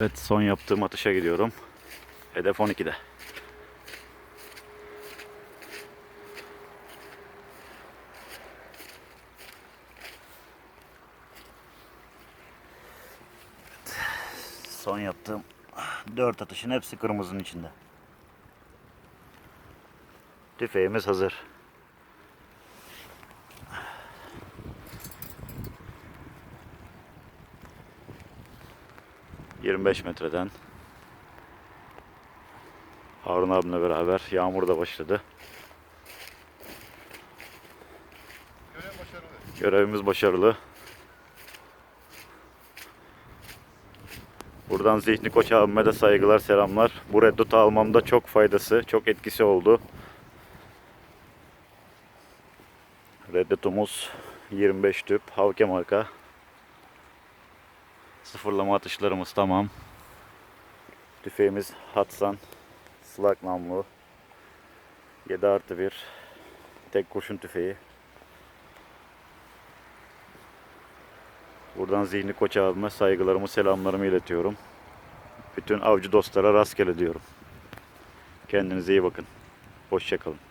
Evet son yaptığım atışa gidiyorum. Hedef 12'de. Evet, Son yaptığım 4 atışın hepsi kırmızının içinde. Tüfeğimiz hazır. ...25 metreden... Harun abimle beraber yağmur da başladı. Görev başarılı. Görevimiz başarılı. Buradan Zihni Koç abime de saygılar, selamlar. Bu reddutu almamda çok faydası, çok etkisi oldu. Reddutumuz 25 tüp, Havke marka. Sıfırlama atışlarımız tamam. Tüfeğimiz Hatsan, Slug namlu. 7 artı 1, tek kurşun tüfeği. Buradan Zihni Koç abime saygılarımı, selamlarımı iletiyorum. Bütün avcı dostlara rastgele diyorum. Kendinize iyi bakın. Hoşçakalın.